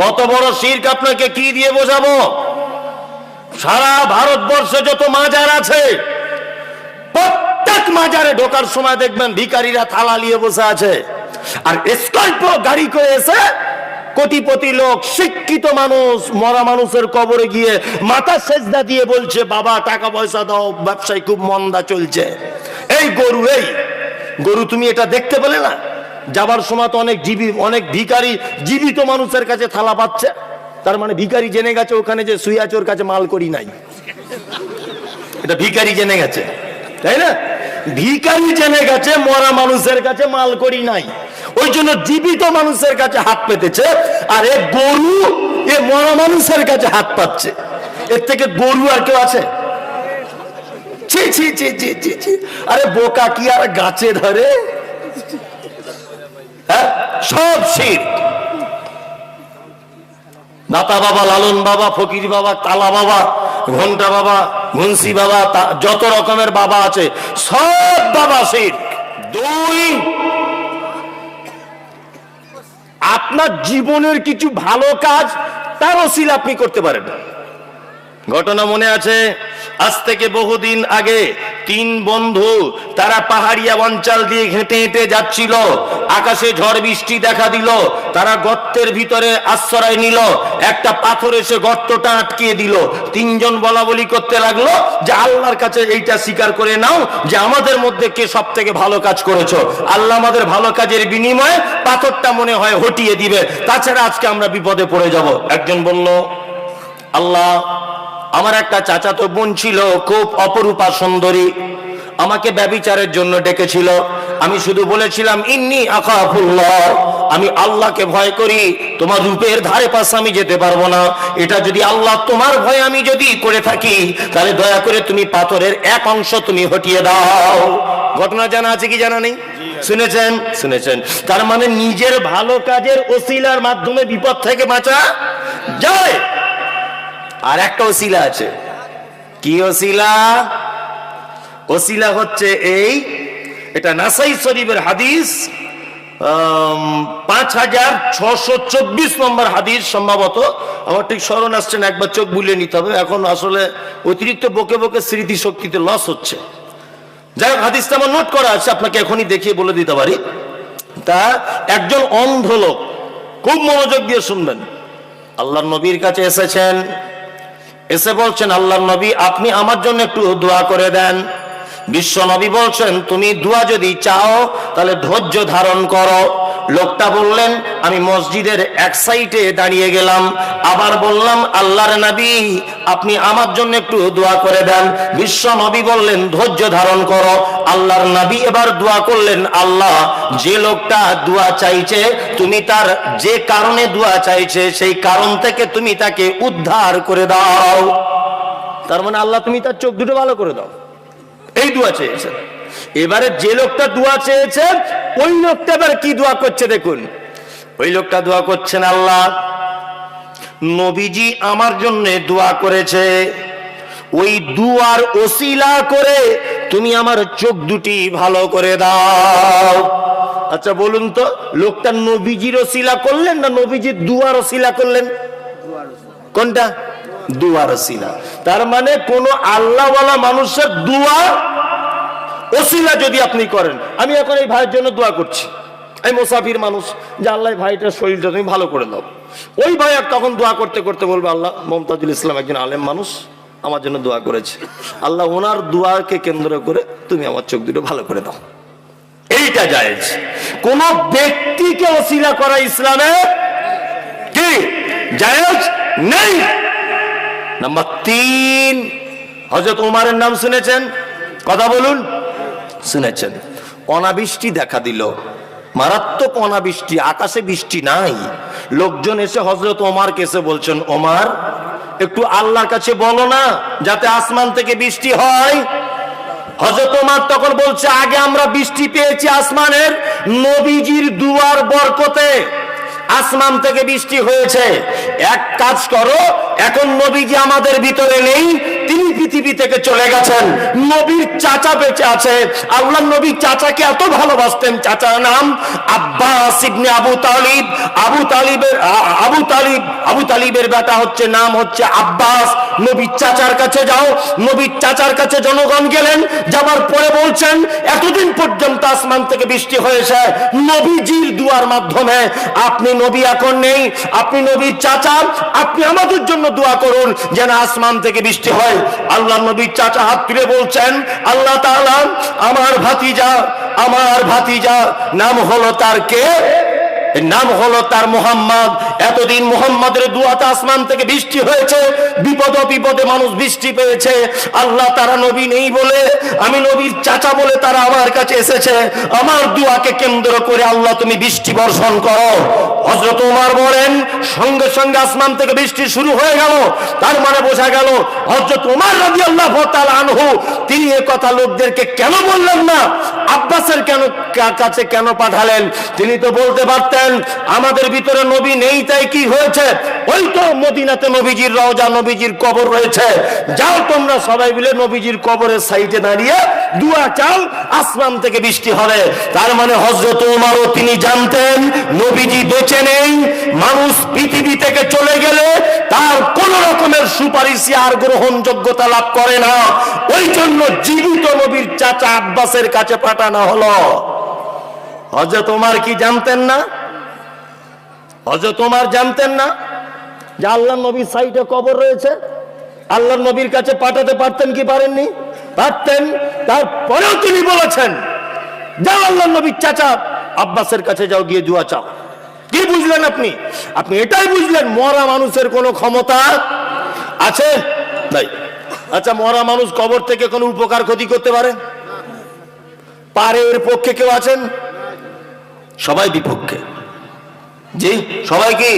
কত বড় শির্ক আপনাকে কি দিয়ে বোঝাবো? সারা ভারতবর্ষে যত মাজার আছে, প্রত্যেক মাজারে ঢোকার সময় দেখবেন ভিখারিরা থালা নিয়ে বসে আছে। আর স্কল্প গাড়ি করে এসে কোটিপতি লোক, শিক্ষিত মানুষ, মরা মানুষের কবরে গিয়ে মাথা সেজদা দিয়ে বলছে, বাবা টাকা পয়সা দাও, ব্যবসায় খুব মন্দা চলছে। এই গরু এই গরু, তুমি এটা দেখতে পেলে না? যাবার সময় তো অনেক জীবী, অনেক ভিখারি, জীবিত মানুষের কাছে থালা পাচ্ছে। তার মানে ভিখারি জেনে গেছে ওখানে যে সুইয়াচোর কাছে মাল করি নাই। এটা ভিখারি জেনে গেছে, তাই না? ভিখারি জেনে গেছে, মরা মানুষের কাছে মাল করি নাই। ওই জন্য জীবিত মানুষের কাছে হাত পেতেছে, আর এ গরু, এ মরা মানুষের কাছে হাত পাচ্ছে। এর থেকে গরু আর কেউ আছে? আরে বোকা কি আর গাছে ধরে? হ্যাঁ? সব শির। দাতা বাবা, লালন বাবা, ফকির বাবা কালা বাবা, ঘণ্টা বাবা, মুন্সি বাবা যত রকমের বাবা আছে, সব বাবা শির। দুই, আপনার জীবনের কিছু ভালো কাজ, তার অসিল আপনি করতে পারেন। ঘটনা মনে আছে? আজ থেকে বহুদিন আগে তিন বন্ধু তারা পাহাড়িয়া অঞ্চল দিয়ে হেঁটে হেঁটে যাচ্ছিল। আকাশে ঝড় বৃষ্টি দেখা দিল। তারা গর্তের ভিতরে আশ্রয় নিল। একটা পাথর এসে গর্তটা আটকিয়ে দিল। তিনজন বলা বলি করতে লাগল যে আল্লাহর কাছে এইটা স্বীকার করে নাও যে আমাদের মধ্যে কে সব থেকে ভালো কাজ করেছ। আল্লাহ আমাদের ভালো কাজের বিনিময়ে পাথরটা মনে হয় হটিয়ে দিবে। তাছাড়া আজকে আমরা বিপদে পড়ে যাব। একজন বলল, আল্লাহ আমার একটা চাচাতো বোন ছিল, খুব অপরূপা সুন্দরী। আমাকে ব্যবিচারের জন্য ডেকেছিল। আমি শুধু বলেছিলাম, ইন্নি আমি আল্লাহকে ভয় করি, তোমার রূপের ধারে পাশে আমি যেতে পারব না। এটা যদি আল্লাহ তোমার ভয় আমি যদি করে থাকি, তাহলে দয়া করে তুমি পাথরের এক অংশ তুমি হটিয়ে দাও। ঘটনা জানা আছে কি জানা নেই? শুনেছেন? শুনেছেন। তার মানে নিজের ভালো কাজের ওসিলার মাধ্যমে বিপদ থেকে বাঁচা যায়। আর একটা ওসিলা আছে। কি ওসিলা? ওসিলা হচ্ছে এই, এটা নাসাই শরীফের হাদিস পাঁচ হাজার ছশো চব্বিশ নম্বর হাদিস সম্ভবত। আমার ঠিক স্মরণ আসছে না, একবার চোখ বুলিয়ে নিতে হবে। এখন আসলে অতিরিক্ত বকে বকে স্মৃতি শক্তিতে লস হচ্ছে। যাই হোক, হাদিসটা আমার নোট করা আছে, আপনাকে এখনই দেখিয়ে বলে দিতে পারি। তা একজন অন্ধ লোক, খুব মনোযোগ দিয়ে শুনবেন। আল্লাহর নবীর কাছে এসেছেন এসে বলছেন আল্লাহ নবী, আপনি আমার জন্য একটু দোয়া করে দেন। বিশ্ব নবী বলছেন, তুমি দোয়া যদি চাও, তাহলে ধৈর্য ধারণ করো। লোকটা বললেন, আমি মসজিদের এক সাইডে দাঁড়িয়ে গেলাম। আবার বললাম, আল্লাহর নবী, আপনি আমার জন্য একটু দোয়া করে দেন। বিশ্ব নবী বললেন, ধৈর্য ধারণ করো। আল্লাহর নবী এবার দোয়া করলেন, আল্লাহ, যে লোকটা দোয়া চাইছে, তুমি তার যে কারণে দোয়া চাইছে, সেই কারণ থেকে তুমি তাকে উদ্ধার করে দাও। তার মানে আল্লাহ, তুমি তার চোখ দুটো ভালো করে দাও। এই দোয়া চেয়েছেন এবারে যে লোকটা দোয়া চেয়েছে, ওই লোকটা এবার কি দোয়া করছে দেখুন। ওই লোকটা দোয়া করছেন আল্লাহ, নবীজি আমার জন্য দোয়া করেছে। ওই দুয়ার ওসিলা করে তুমি আমার চোখ দুটি ভালো করে দাও। আচ্ছা বলুন তো, লোকটা নবীজির ওসিলা করলেন না নবীজির দুয়ার ওসিলা করলেন? কোনটা? দুয়ার ওসিলা। তার মানে কোন আল্লাহওয়ালা মানুষের দুয়া ওসিলা যদি আপনি করেন, আমি এখন এই ভাইয়ের জন্য দোয়া করছি। এই মোসাফির মানুষ, যে আল্লাহ ভাইটার শরীরটা তুমি ভালো করে দাও। ওই ভাই আর তখন দোয়া করতে করতে বলবে, আল্লাহ মমতাজুল ইসলাম একজন আলেম মানুষ, আমার জন্য দোয়া করেছে। আল্লাহ ওনার দোয়াকে কেন্দ্র করে তুমি আমার চোখ দুটো ভালো করে দাও। এইটা জায়েজ। কোন ব্যক্তিকে অসিলা করা ইসলামে কি জায়েজ নেই? নাম্বার তিন হজরত উমারের নাম শুনেছেন? কথা বলুন। শুনেছেন। অনাবৃষ্টি দেখা দিল। মারাত্মক অনাবৃষ্টি, আকাশে বৃষ্টি নাই। লোকজন এসে হজরত ওমার কেসে বলছেন, ওমার, একটু আল্লাহর কাছে বলো না, যাতে আসমান থেকে বৃষ্টি হয়। হজরত ওমার তখন বলছে, আগে আমরা বৃষ্টি পেয়েছি আসমানের নবীজির দুয়ার বরকতে। আসমান থেকে বৃষ্টি হয়েছে। এক কাজ করো, এখন নবীজি আমাদের ভিতরে নেই পৃথিবী থেকে চলে গেছেন। নবীর চাচা বেঁচে আছে। আল্লাহ নবী চাচাকে এত ভালোবাসতেন। চাচার নাম আব্বাস ইবনে আবু তালিব। আবু তালিবের আবু তালিব, আবু তালিবের বেটা হচ্ছে, নাম হচ্ছে আব্বাস। নবীর চাচার কাছে যাও। নবীর চাচার কাছে জনগণ গেলেন। যাবার পরে বলছেন, এতদিন পর্যন্ত আসমান থেকে বৃষ্টি হয়েছে। নবীজির দুয়ার মাধ্যমে। আপনি নবী এখন নেই। আপনি নবীর চাচা। আপনি আমাদের জন্য দোয়া করুন যেন আসমান থেকে বৃষ্টি হয়। আল্লাহ নবীর চাচা হাত তুলে বলছেন, আল্লাহ তাআলা, আমার ভাতিজা আমার ভাতিজা, নাম হলো তার কে? নাম হলো তার মোহাম্মদ। এতদিন মোহাম্মদের দুয়াতে আসমান থেকে বৃষ্টি হয়েছে, বিপদ বিপদে মানুষ বৃষ্টি পেয়েছে। আল্লাহ তারা নবী নেই বলে, আমি নবীর চাচা বলে তারা আমার কাছে এসেছে। আমার দুয়াকে কেন্দ্র করে আল্লাহ তুমি বৃষ্টি বর্ষণ করো। হজরত উমার বলেন, সঙ্গে সঙ্গে আসমান থেকে বৃষ্টি শুরু হয়ে গেল। তার মানে বোঝা গেল হজরত উমার রাজি আল্লাহ আনহু, তিনি এ কথা লোকদেরকে কেন বললেন না? আব্বাসের কেন কাছে কেন পাঠালেন? তিনি তো বলতে পারতেন, আমাদের ভিতরে নবী নেই তাই কি হয়েছে? ওই তো মদিনাতে নবীজির রওজা, নবীজির কবর রয়েছে। যাও তোমরা সবাই মিলে নবীজির কবরের সাইডে দাঁড়িয়ে দুয়া চাও আসমান থেকে বৃষ্টি হবে। তার মানে হজরত উমারও তিনি জানতেন, নবীজি বেঁচে নেই, মানুষ পৃথিবী থেকে চলে গেলে তার কোন রকমের সুপারিশে আর গ্রহণযোগ্যতা লাভ করে না। ওই জন্য জীবিত নবীর চাচা আব্বাসের কাছে পাঠানো হলো। হজরত তোমার কি জানতেন না? হজরত তোমার জানতেন না যে আল্লাহ নবীর সাইডে কবর রয়েছে? আল্লাহ নবীর কাছে পাঠাতে পারতেন কি পারেননি? পারতেন। তারপরেও তিনি বলেছেন, যাও আল্লাহ নবীর চাচা আব্বাসের কাছে যাও, গিয়ে দুয়া চাও। কি বুঝলেন আপনি? আপনি এটাই বুঝলেন, মরা মানুষের কোনো ক্ষমতা আছে? নাই। আচ্ছা মরা মানুষ কবর থেকে কোনো উপকার, ক্ষতি করতে পারে পারে এর পক্ষে কেউ আছেন? সবাই বিপক্ষে। জি, সবাই কি?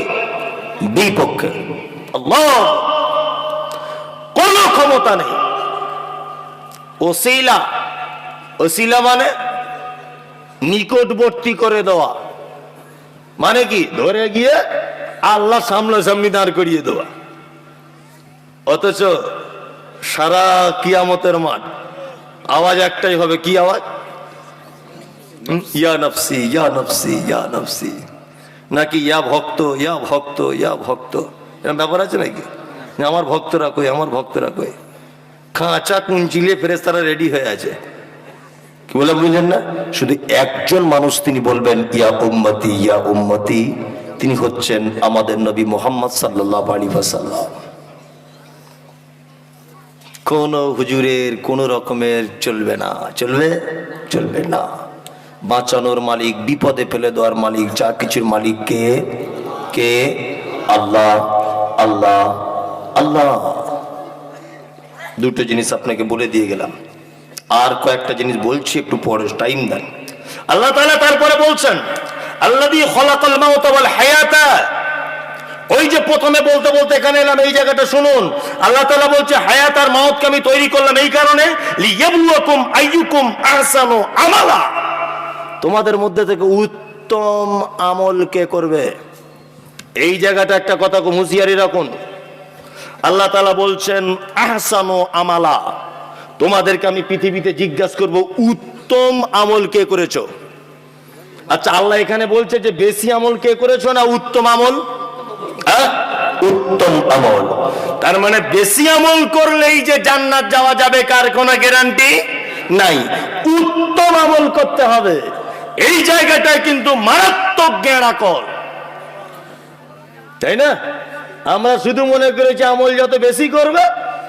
বিপক্ষে কোন ক্ষমতা নেই। ওসিলা। ওসিলা মানে নিকটবর্তী করে দেওয়া। মানে কি? ধরে গিয়ে আল্লাহ সামনে সামনে দাঁড় করিয়ে দেওয়া। অথচ সারা কিয়ামতের মাঠ, আওয়াজ একটাই হবে, কি আওয়াজ? ইয়া নফসি ইয়া নফসি ইয়া নফসি। নাকি ইয়া ভক্ত ইয়া ভক্ত ইয়া ভক্ত। এরকম ব্যাপার আছে নাকি? আমার ভক্তরা কই, আমার ভক্তরা কই? খাঁচা কুঞ্চিলে ফেরেস্তারা রেডি হয়ে আছে। কি বলে বুঝলেন না? শুধু একজন মানুষ তিনি বলবেন, ইয়া উম্মতি ইয়া উম্মতি। তিনি হচ্ছেন আমাদের নবী মোহাম্মদ সাল্লাহ আলী সাল্লাম কোন হুজুরের কোন রকমের চলবে না, চলবে? চলবে না। বাঁচানোর মালিক, বিপদে ফেলে দেওয়ার মালিক, যা কিছুর মালিক কে? কে? আল্লাহ আল্লাহ আল্লাহ। দুটো জিনিস আপনাকে বলে দিয়ে গেলাম। আর কয়েকটা জিনিস বলছি, একটু পরে টাইম দেন। আল্লাহ তাআলা তারপরে বলছেন আল্লাহ দিয়ে খলাকল মাউত ওয়াল হায়াতা। ওই যে প্রথমে বলতে বলতে এখানে এলাম, এই জায়গাটা শুনুন। আল্লাহ তাআলা বলছে, হায়াত আর মাউতকে আমি তৈরি করলাম এই কারণে আমালা। তোমাদের মধ্যে থেকে উত্তম আমল কে করবে? এই জায়গাটা একটা কথা হুঁশিয়ারি রাখুন। আল্লাহ তালা বলছেন, আহসানু আমালা। তোমাদেরকে আমি পৃথিবীতে জিজ্ঞাসা করব, উত্তম আমল কে করেছ? আচ্ছা আল্লাহ এখানে বলছে যে, বেশি আমল কে করেছ না উত্তম আমল? হ্যাঁ? উত্তম আমল। তার মানে বেশি আমল করলেই যে জান্নাত যাওয়া যাবে, কার কোনো গ্যারান্টি নাই। উত্তম আমল করতে হবে। এই জায়গাটায় কিন্তু মারাত্মক জ্ঞানাকল তাই না? আমরা শুধু মনে করেছি আমল যত বেশি করবে,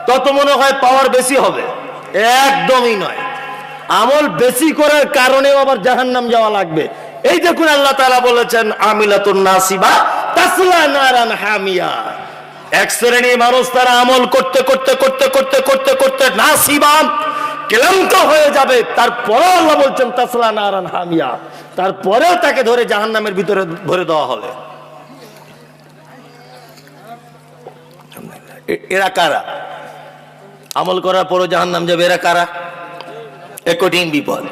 তত মনে হয় পাওয়ার বেশি হবে। একদমই নয়। আমল বেশি করার কারণেও আবার জাহান্নাম যাওয়া লাগবে। এই দেখুন আল্লাহ তাআলা বলেছেন, আমিলাতুন নাসিবা তাসলা নারান হামিয়া। এক শ্রেণির মানুষ তারা আমল করতে করতে করতে করতে করতে করতে নাসিবা। ক্লান্ত হয়ে যাবে। তারপরে আল্লাহ বলছেন, তাসলা নারান হামিয়া। তারপরেও তাকে ধরে জাহান্নামের ভিতরে ভরে দেওয়া হবে। এরা কারা? আমল করার পরও জাহান নাম যাবে, এরা কারা? এ কঠিন বিপদ।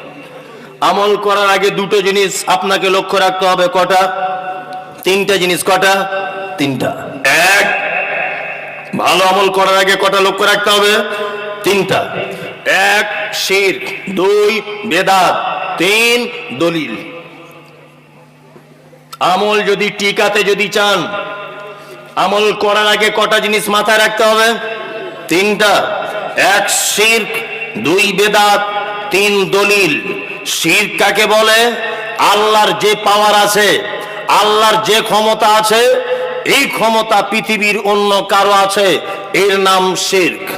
আমল করার আগে দুটো জিনিস আপনাকে লক্ষ্য রাখতে হবে, কটা? তিনটা জিনিস, কটা? তিনটা। এক, ভালো আমল করার আগে কটা লক্ষ্য রাখতে হবে? তিনটা। এক শির, দুই বেদাত, তিন দলিল। আমল যদি টিকাতে যদি চান, আমল করার আগে কটা জিনিস মাথায় রাখতে হবে? তিনটা। এক শির, দুই বেদাত, তিন দলিল। শির কাকে বলে? আল্লাহর যে পাওয়ার আছে, আল্লাহর যে ক্ষমতা আছে, এই ক্ষমতা পৃথিবীর অন্য কারও আছে, এর নাম শির্ক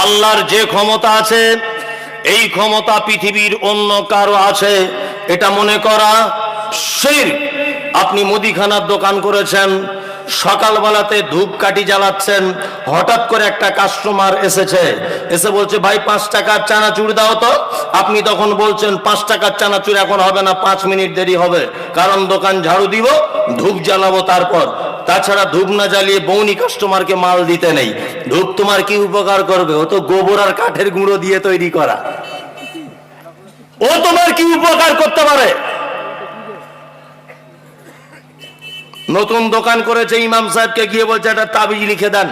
আল্লাহর যে ক্ষমতা আছে, এই ক্ষমতা পৃথিবীর অন্য কারও আছে। এটা মনে করা শির। আপনি মুদিখানার দোকান করেছেন, সকালবেলাতে ধূপকাঠি জ্বালাচ্ছেন, হঠাৎ করে একটা কাস্টমার এসেছে, এসে বলছে, ভাই, পাঁচ টাকার চানাচুর দাও তো। আপনি তখন বলছেন, পাঁচ টাকার চানাচুর এখন হবে না, পাঁচ মিনিট দেরি হবে। কারণ দোকান ঝাড়ু দিব, ধূপ জ্বালাবো তারপর। তাছাড়া ধূপ না জ্বালিয়ে বৌনি কাস্টমারকে মাল দিতে নেই। ধূপ তোমার কি উপকার করবে? ও তো গোবর আর কাঠের গুঁড়ো দিয়ে তৈরি করা। ও তোমার কি উপকার করতে পারে? নতুন দোকান করেছে ইমাম সাহেবকে, গিয়ে বলছে, একটা তাবিজ লিখে দেন।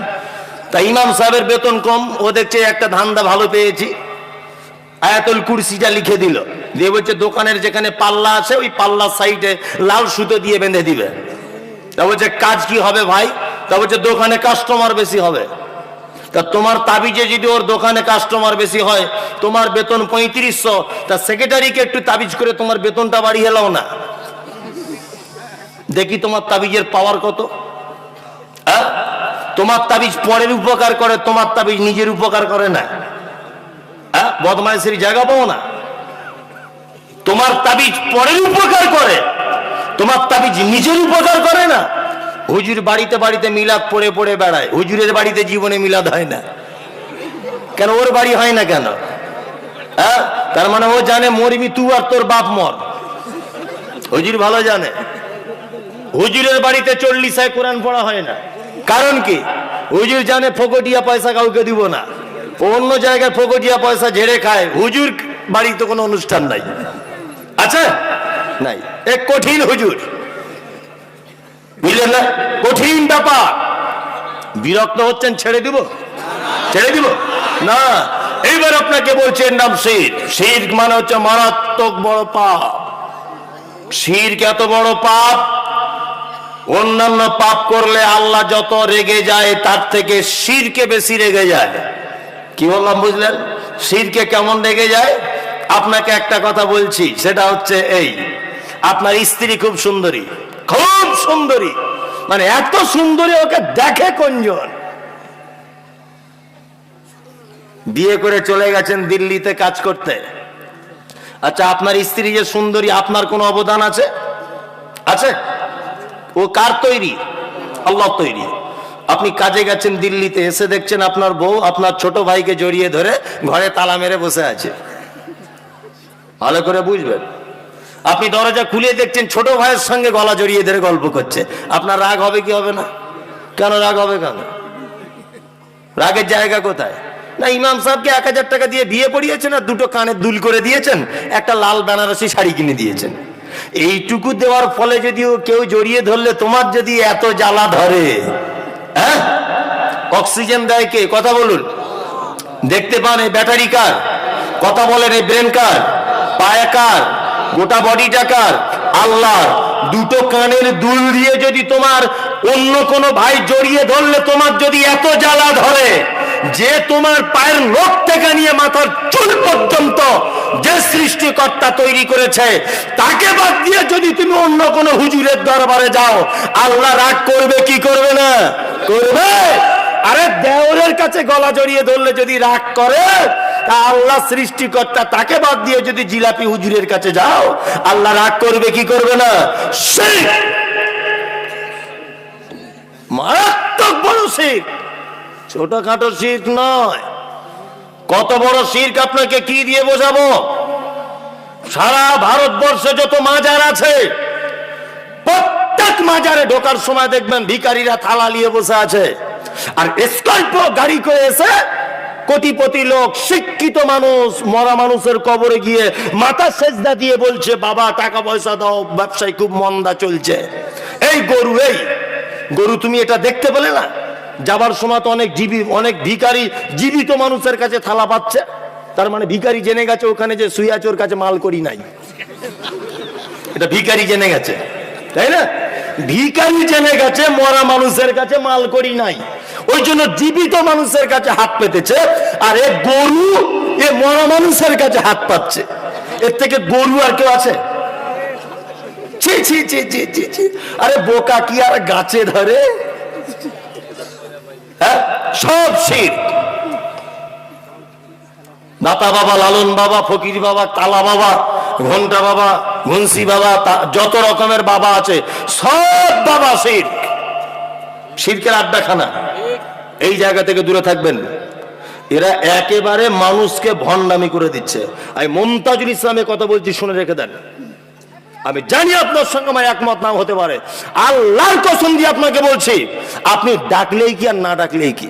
তা ইমাম সাহেবের বেতন কম, ও দেখছে একটা ধান্দা ভালো পেয়েছি। আয়াতুল কুরসিটা লিখে দিল। দিয়ে বলছে, দোকানের যেখানে পাল্লা আছে, ওই পাল্লার সাইডে লাল সুতো দিয়ে বেঁধে দিবে। তা বলছে কাজ কি হবে ভাই? তা বলছে দোকানে কাস্টমার বেশি হবে। তা তোমার তাবিজে যদি ওর দোকানে কাস্টমার বেশি হয়, তোমার বেতন পঁয়ত্রিশশো, তা সেক্রেটারিকে একটু তাবিজ করে তোমার বেতনটা বাড়িয়ে লাও না। দেখি তোমার তাবিজের পাওয়ার কত। হ্যাঁ? তোমার তাবিজ পরের উপকার করে, তোমার তাবিজ নিজের উপকার করে না। হ্যাঁ? বদমাইশের জায়গা পাও না। তোমার তাবিজ পরের উপকার করে। তোমার তাবিজ নিজের উপকার করে না। হুজুর বাড়িতে বাড়িতে মিলাদ পড়ে পড়ে বেড়ায়। হুজুরের বাড়িতে জীবনে মিলাদ হয় না। কেন ওর বাড়ি হয় না কেন? হ্যাঁ? তার মানে ও জানে মরবি তুই আর তোর বাপ মর। হুজুর ভালো জানে। হুজুরের বাড়িতে চল্লিশায় কোরআন পড়া হয় না। কারণ কি? হুজুর জানে ফকটিয়া পয়সা কাউকে দিব না। অন্য জায়গায় ফকটিয়া পয়সা ঝেড়ে খায়। হুজুর বাড়িতে কোনো অনুষ্ঠান নাই। আছে? নাই। এক কঠিন হুজুর। বুঝলেন না? কঠিন ব্যাপার। বিরক্ত হচ্ছেন, ছেড়ে দিব? ছেড়ে দিব? না। এইবার আপনাকে বলছি এর নাম শির। শির মানে হচ্ছে মারাত্মক বড় পাপ। শির এত বড় পাপ? অন্যান্য পাপ করলে আল্লাহ যত রেগে যায়, তার থেকে শিরকে বেশি রেগে যায়। কি বললাম, বুঝলেন? শিরকে কেমন রেগে যায়? আপনাকে একটা কথা বলছি, সেটা হচ্ছে এই। আপনার স্ত্রী খুব সুন্দরী খুব সুন্দরী। মানে এত সুন্দরী ওকে দেখে কোনজন বিয়ে করে চলে গেছেন দিল্লিতে কাজ করতে। আচ্ছা আপনার স্ত্রী যে সুন্দরী, আপনার কোনো অবদান আছে? আছে? ও কার তৈরি? আল্লাহ তৈরি। আপনি কাজে গেছেন দিল্লিতে, এসে দেখছেন আপনার বউ আপনার ছোট ভাইকে জড়িয়ে ধরে ঘরে তালা মেরে বসে আছে। ভালো করে বুঝবেন। আপনি দরজা খুলে দেখছেন ছোট ভাইয়ের সঙ্গে গলা জড়িয়ে ধরে গল্প করছে। আপনার রাগ হবে কি হবে না? কেন রাগ হবে কেন? রাগের জায়গা কোথায়? না, ইমাম সাহেবকে এক হাজার টাকা দিয়ে বিয়ে পড়িয়েছেন আর দুটো কানে দুল করে দিয়েছেন, একটা লাল বেনারসি শাড়ি কিনে দিয়েছেন। এইটুকু দেওয়ার ফলে যদি কেউ জড়িয়ে ধরলে তোমার যদি এত জ্বালা ধরে হ্যাঁ? অক্সিজেন দেয় কে? কথা বলুন। দেখতে পান এই ব্যাটারি কার? কথা বলেন এই ব্রেন কার? পায়া কার? গোটা বডিটা কার? আল্লাহ দুটো কানের দুল দিয়ে যদি তোমার অন্য কোনো ভাই জড়িয়ে ধরলে, তোমার যদি এত জ্বালা ধরে যে তোমার পায়ের লোক থেকে নিয়ে মাথার চুল পর্যন্ত যে সৃষ্টিকর্তা তৈরি করেছে, তাকে বাদ দিয়ে যদি তুমি অন্য কোনো হুজুরের দরবারে যাও, আল্লাহ রাগ করবে, কি করবে না? করবে? আরে দেওরের কাছে গলা জড়িয়ে ধরলে যদি রাগ করে তা আল্লাহ সৃষ্টিকর্তা তাকে বাদ দিয়ে যদি জিলাপি হুজুরের কাছে যাও, আল্লাহ রাগ করবে, কি করবে না। মারাত্মক বড় শিখ ছোটখাটো শিখ নয়। কত বড় শির্ক আপনাকে কি দিয়ে বোঝাবো? সারা ভারতবর্ষে যত মাজার আছে, প্রত্যেক মাজারে ঢোকার সময় দেখবেন ভিকারীরা থালা নিয়ে বসে আছে। আর স্কল্প গাড়ি করে এসে কোটিপতি লোক, শিক্ষিত মানুষ, মরা মানুষের কবরে গিয়ে মাথা সেজদা দিয়ে বলছে, বাবা টাকা পয়সা দাও, ব্যবসায় খুব মন্দা চলছে। এই গরু এই গরু তুমি এটা দেখতে পেলে না? যাবার সময় তো অনেক জীবী, অনেক ভিখারি, জীবিত মানুষের কাছে থালা পাচ্ছে। তার মানে ভিখারি জেনে গেছে, ওখানে যে ওর কাছে মাল করি নাই। এটা ভিখারি জেনে গেছে, তাই না? ভিখারি জেনে গেছে, মরা মানুষের কাছে মাল করি নাই। ওই জন্য জীবিত মানুষের কাছে হাত পেতেছে, আর এ গরু এ মরা মানুষের কাছে হাত পাচ্ছে। এর থেকে গরু আর কেউ আছে? আরে বোকা কি আর গাছে ধরে? হ্যাঁ? সব শির। দাতা বাবা, লালন বাবা, ফকির বাবা কালা বাবা ঘণ্টা বাবা মুন্সি বাবা যত রকমের বাবা আছে, সব বাবা শির শিরকের আড্ডাখানা। এই জায়গা থেকে দূরে থাকবেন। এরা একেবারে মানুষকে ভণ্ডামি করে দিচ্ছে। আমি মমতাজুল ইসলামের কথা বলছি, শুনে রেখে দেন। আমি জানি আপনার সঙ্গে আমার একমত নাও হতে পারে। আল্লাহর কসম দিয়ে আপনাকে বলছি, আপনি ডাকলেই কি আর না ডাকলেই কি?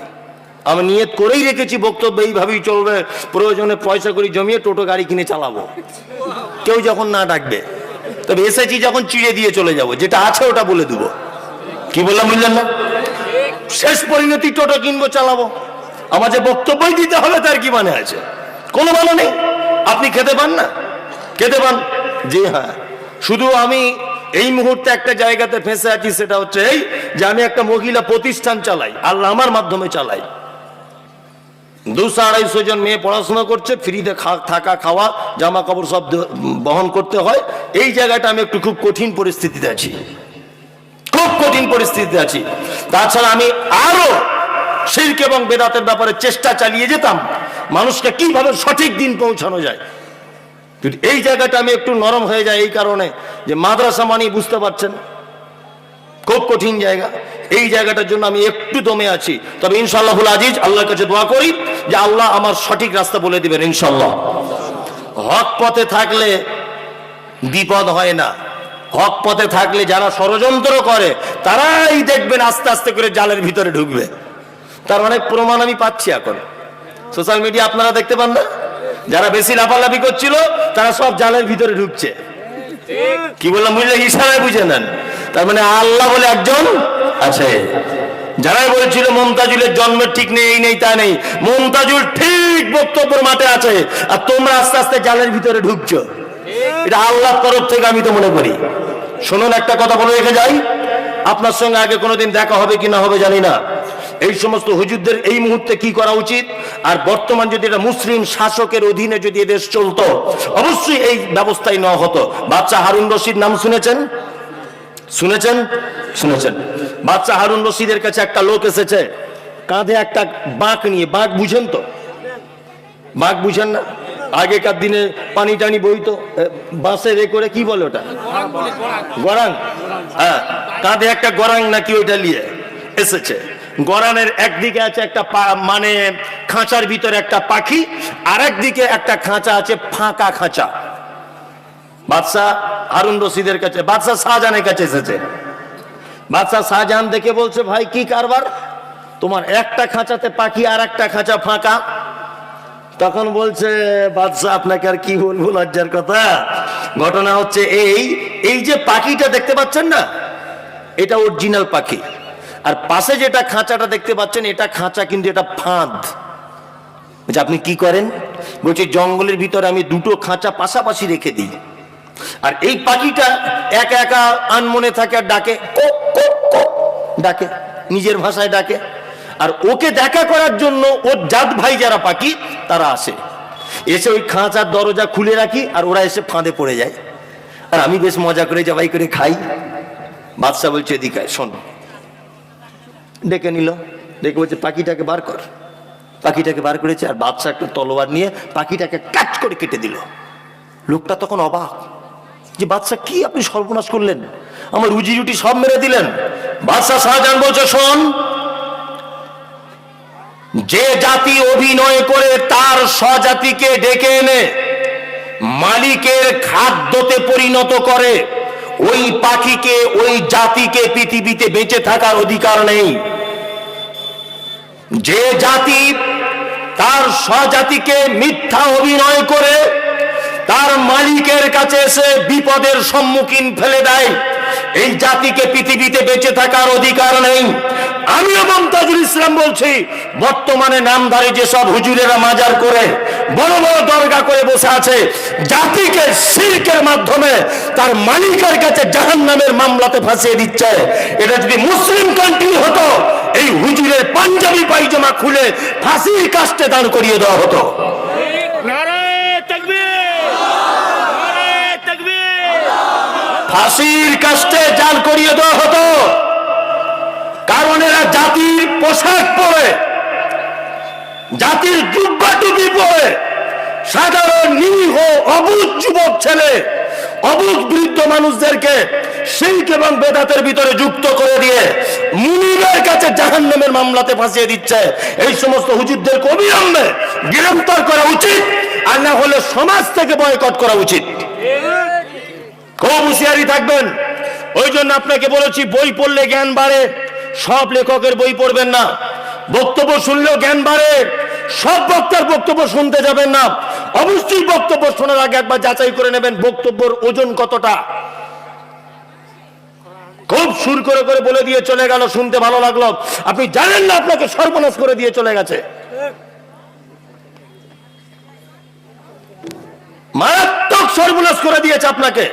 আমি নিয়ত করেই রেখেছি, বক্তব্য এইভাবেই চলবে। প্রয়োজনে পয়সা করে জমিয়ে টোটো গাড়ি কিনে চালাবো। কেউ যখন না ডাকবে, তবে এসেছি যখন চিড়ে দিয়ে চলে যাব, যেটা আছে ওটা বলে দেবো। কি বললাম, বুঝলেন না? শেষ পরিণতি টোটো কিনবো, চালাবো। আমার যে বক্তব্যই দিতে হবে, তার কি মানে আছে? কোনো মানে নেই। আপনি খেতে পান না? খেতে পান? জি হ্যাঁ। শুধু আমি এই মুহূর্তে একটা জায়গাতে ফেঁসে আছি, সেটা হচ্ছে এই যে আমি একটা মহিলা প্রতিষ্ঠান চালাই। আল্লাহ আমার মাধ্যমে চালাই। দুশো আড়াইশো জন মেয়ে পড়াশোনা করছে, ফ্রিতে থাকা, খাওয়া, জামা কাপড় সব বহন করতে হয়। এই জায়গাটা আমি একটু খুব কঠিন পরিস্থিতিতে আছি। খুব কঠিন পরিস্থিতিতে আছি। তাছাড়া আমি আরও শিল্প এবং বেদাতের ব্যাপারে চেষ্টা চালিয়ে যেতাম, মানুষকে কীভাবে সঠিক দিন পৌঁছানো যায়। কিন্তু এই জায়গাটা আমি একটু নরম হয়ে যায় এই কারণে, যে মাদ্রাসা মানে বুঝতে পারছেন, খুব কঠিন জায়গা। এই জায়গাটার জন্য আমি একটু দমে আছি। তবে ইনশাল্লাহুল আজিজ, আল্লাহর কাছে দোয়া করি যে আল্লাহ আমার সঠিক রাস্তা বলে দিবেন ইনশাল্লাহ হক পথে থাকলে বিপদ হয় না। হক পথে থাকলে যারা ষড়যন্ত্র করে, তারাই দেখবেন আস্তে আস্তে করে জালের ভিতরে ঢুকবে। তার অনেক প্রমাণ আমি পাচ্ছি এখন। সোশ্যাল মিডিয়া আপনারা দেখতে পান না? যারা বেশি লাফালাফি করছিল, তারা সব জালের ভিতরে ঢুকছে। কি বললাম, বুঝলে? ইশারায় বুঝে নেন। তার মানে আল্লাহ বলে একজন আছে। যারাই বলছিল মমতাজুলের জন্ম ঠিক নেই, এই নেই, তা নেই, মমতাজুল ঠিক বক্তব্যের মাঠে আছে। আর তোমরা আস্তে আস্তে জালের ভিতরে ঢুকছো। এটা আল্লাহর তরফ থেকে আমি তো মনে করি। শুনুন, একটা কথা বলে রেখে যাই। আপনার সঙ্গে আগে কোনোদিন দেখা হবে কি না হবে জানি না। এই সমস্ত হুজুরদের এই মুহূর্তে কি করা উচিত? আর বর্তমান যদি এটা মুসলিম শাসকের অধীনে যদি এদেশ চলতো, অবশ্যই এই ব্যবস্থাই নেওয়া হতো। বাচ্চা হারুন রশিদ নাম শুনেছেন? শুনেছেন? শুনেছেন। বাচ্চা হারুন রশিদের কাছে একটা লোক এসেছে, কাঁধে একটা বাঁক নিয়ে, বাঁক বুঝেন তো? বাঘ বুঝেন না? আগেকার দিনে পানি টানি বইতো বাঁশের এ করে কি বলে ওটা? গরাং। হ্যাঁ কাঁধে একটা গরাং নাকি ওইটা নিয়ে এসেছে। গরানের একদিকে আছে একটা মানে খাঁচার ভিতরে একটা পাখি আর একদিকে একটা খাঁচা আছে ফাঁকা খাঁচা। বাদশাহ হারুন রশিদের কাছে, বাদশাহ শাহজাহানের কাছে এসেছে। বাদশাহ শাহজাহান দেখে বলছে, ভাই, কি কারবার? তোমার একটা খাঁচাতে পাখি আর একটা খাঁচা ফাঁকা। তখন বলছে, বাদশাহ, আপনাকে আর কি বলব, লজ্জার কথা। ঘটনা হচ্ছে এই এই যে পাখিটা দেখতে পাচ্ছেন না, এটা অরিজিনাল পাখি। আর পাশে যেটা খাঁচাটা দেখতে পাচ্ছেন, এটা খাঁচা কিন্তু এটা ফাঁদ। আপনি কি করেন? বলছে, জঙ্গলের ভিতরে আমি দুটো খাঁচা পাশাপাশি রেখে দিই। আর এই পাখিটা একা একা আনমনে থাকে আর ডাকে ডাকে, নিজের ভাষায় ডাকে। আর ওকে দেখা করার জন্য ওর জাত ভাই যারা পাখি, তারা আসে। এসে ওই খাঁচার দরজা খুলে রাখি আর ওরা এসে ফাঁদে পড়ে যায়। আর আমি বেশ মজা করে জবাই করে খাই। বাদশাহ বলছে, এদিকে শোন। ডেকে নিল। ডেকে বলছে, পাখিটাকে বার কর। পাখিটাকে বার করেছে আর বাদশাহ একটা তলোয়ার নিয়ে পাখিটাকে কাট করে কেটে দিল। লোকটা তখন অবাক। যে বাদশাহ কি আপনি সর্বনাশ করলেন? আমার রুজি রুটি সব মেরে দিলেন। বাদশাহ শাহজাহান বলছে, শোন, যে জাতি অভিনয় করে তার স্বজাতিকে ডেকে এনে মালিকের খাদ্যতে পরিণত করে, ওই পাখিকে, ওই জাতিকে পৃথিবীতে বেঁচে থাকার অধিকার নেই। যে জাতি তার স্বজাতিকে মিথ্যা অভিনয় করে তার মালিকের কাছে এসে বিপদের সম্মুখীন ফেলে দেয়। এই জাতিকে পৃথিবীতে বেঁচে থাকার অধিকার নেই। আমিও মমতাজুল ইসলাম বলছি, বর্তমানে নামধারী যেসব হুজুরেরা মাজার করে, বড় বড় দরগা করে বসে আছে, জাতিকে শিরকের মাধ্যমে তার মালিকের কাছে জাহান নামের মামলাতে ফাঁসিয়ে দিচ্ছে। এটা যদি মুসলিম কান্ট্রি হতো, এই হুজুরের পাঞ্জাবি পায়জামা খুলে ফাঁসির কাস্টে দাঁড় করিয়ে দেওয়া হতো। ফাঁসির কাস্টে জাল করিয়ে দেওয়া হতো। কারণ এরা জাতির পোশাক পরে, জাতির জুব্বা পরে, সাধারণ নিরীহ অবুধ যুবক ছেলে অবুধ বৃদ্ধ মানুষদেরকে শিল্প এবং বেদাতের ভিতরে যুক্ত করে দিয়ে মুনিরের কাছে জাহান্নামের মামলাতে ফাঁসিয়ে দিচ্ছে। এই সমস্ত হুজুরদেরকে অবিলম্বে গ্রেফতার করা উচিত আর না হলে সমাজ থেকে বয়কট করা উচিত। খুব হুঁশিয়ারি থাকবেন। ওই জন্য আপনাকে বলেছি, বই পড়লে জ্ঞান বাড়ে, সব লেখকের বই পড়বেন না। বক্তব্য শুনলেও জ্ঞান বাড়ে, সব বক্তার বক্তব্য শুনতে যাবেন না। অবশ্যই বক্তব্য শোনার আগে একবার যাচাই করে নেবেন বক্তব্যের ওজন কতটা। খুব সুর করে করে বলে দিয়ে চলে গেল, শুনতে ভালো লাগল। আপনি জানেন না আপনাকে সর্বনাশ করে দিয়ে চলে গেছে। মারাত্মক সর্বনাশ করে দিয়েছে আপনাকে।